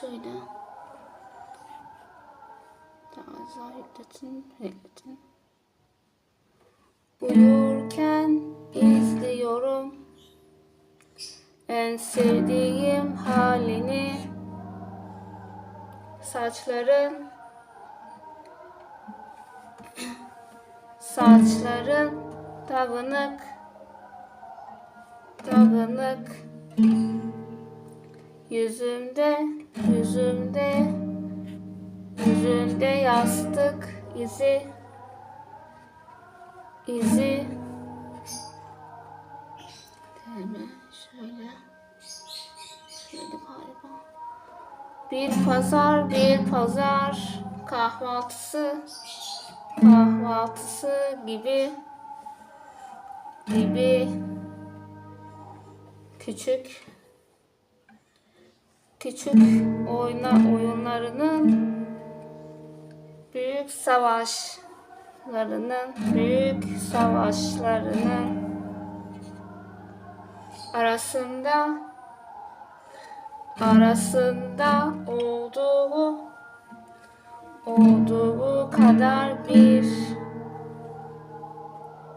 şöyle. Daha az yükletin, yükletin. Uyurken izliyorum en sevdiğim halini. Saçların saçların dağınık dağınık yüzümde yüzümde yüzünde yastık izi izi. Mi? Şöyle. Şöyle galiba. Bir pazar bir pazar. Kahvaltısı kahvaltısı gibi gibi. Küçük küçük oyna oyunlarının büyük savaşlarının büyük savaşlarının arasında arasında olduğu olduğu kadar bir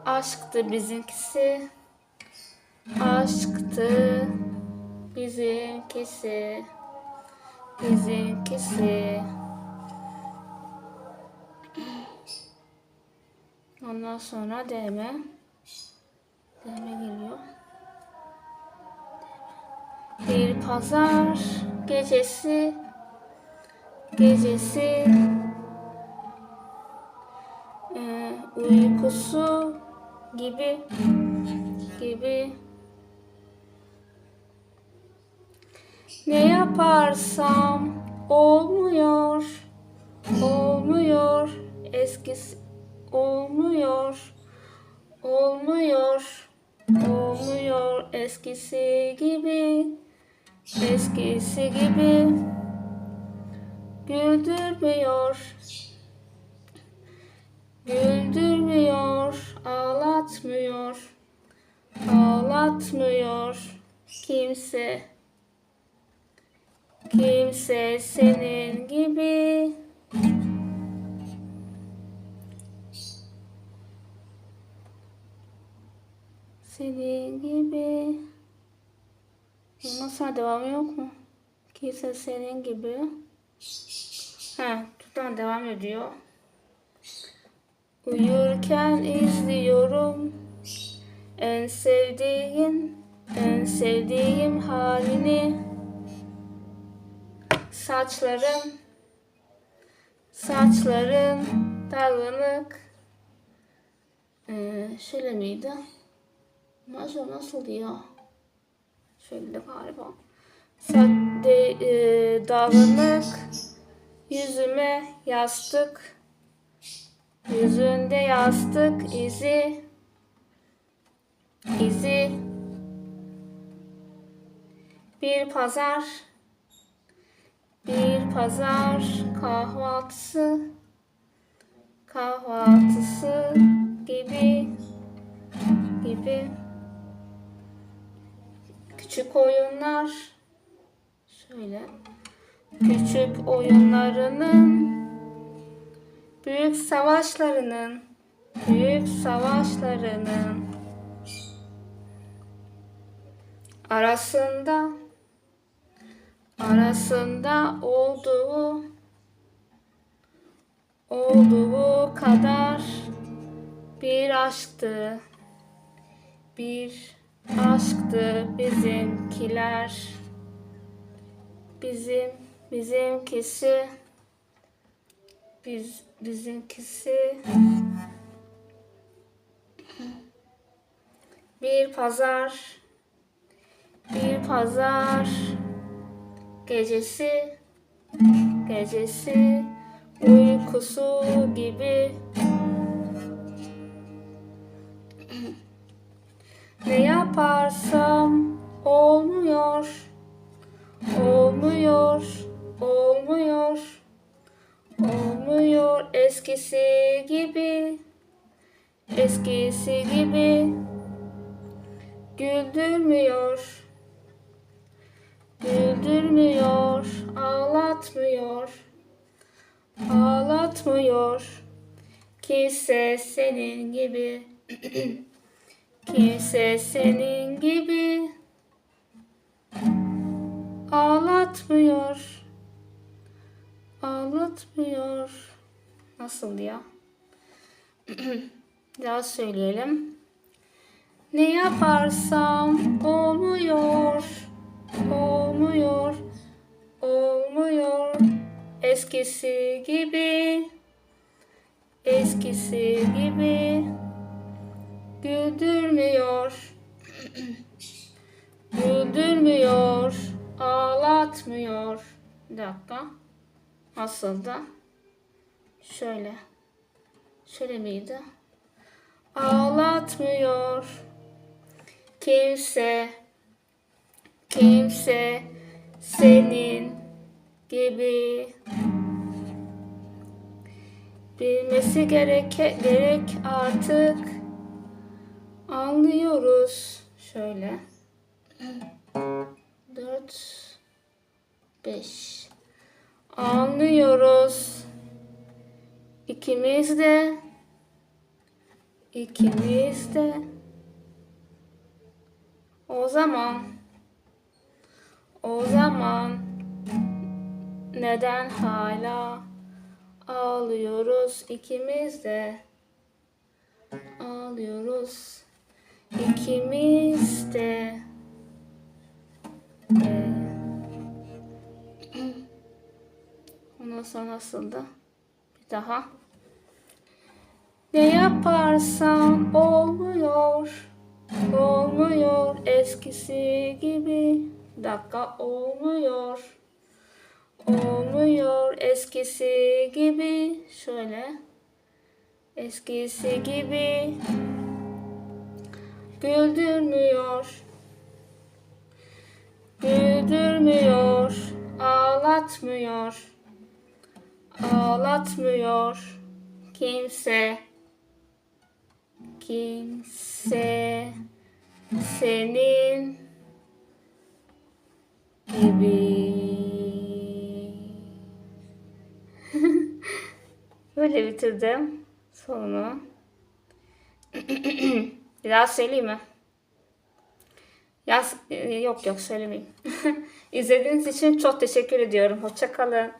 aşktı bizimkisi. Aşktı bizimkisi bizimkisi ondan sonra DM DM geliyor. Bir pazar gecesi gecesi. E, uykusu gibi gibi ne yaparsam olmuyor olmuyor eskisi olmuyor olmuyor olmuyor eskisi gibi eskisi gibi güldürmüyor güldürmüyor ağlatmıyor ağlatmıyor kimse kimse senin gibi senin gibi sonra devamı yok mu? Kimse senin gibi. Ha, tutan devam ediyor. Uyurken izliyorum en sevdiğim, en sevdiğim halini. Saçların, saçların dağınık. Ee, şöyle miydi? Nasıl nasıl ya? Şöyle galiba. Sade, e, dağınık, yüzüme yastık, yüzünde yastık izi, izi. Bir pazar, bir pazar kahvaltısı, kahvaltısı gibi, gibi. Küçük oyunlar. Şöyle. Küçük oyunlarının büyük savaşlarının büyük savaşlarının arasında arasında olduğu olduğu kadar bir aşktı. Bir aşktı bizimkiler. Bizim bizimkisi biz bizimkisi bir pazar bir pazar gecesi gecesi uykusu gibi. Ne yaparsam olmuyor, olmuyor, olmuyor, olmuyor eskisi gibi, eskisi gibi. Güldürmüyor, Güldürmüyor, ağlatmıyor. Ağlatmıyor. Kimse senin gibi. Kimse senin gibi. Ağlatmıyor. Ağlatmıyor. Nasıl ya? Daha söyleyelim. Ne yaparsam olmuyor. Olmuyor. Olmuyor. Eskisi gibi. Eskisi gibi. Güldürmüyor. Güldürmüyor. Ağlatmıyor. Bir dakika. Nasıl da? Şöyle. Şöyle miydi? Ağlatmıyor. Kimse kimse senin gibi bilmesi gerek gerek artık. Anlıyoruz. Şöyle. 4 5 anlıyoruz. İkimiz de ikimiz de. O zaman o zaman neden hala ağlıyoruz ikimiz de ağlıyoruz ikimiz de Ee, ondan sonra nasıldı? Bir daha. Ne yaparsam olmuyor. Olmuyor eskisi gibi. Dakika olmuyor. Olmuyor eskisi gibi. Şöyle. Eskisi gibi. Güldürmüyor. Güldürmüyor. Ağlatmıyor. Ağlatmıyor. Kimse. Kimse senin gibi. Böyle bitirdim sonunu. Bir daha söyleyeyim mi? Ya, yok yok söylemeyeyim. İzlediğiniz için çok teşekkür ediyorum. Hoşça kalın.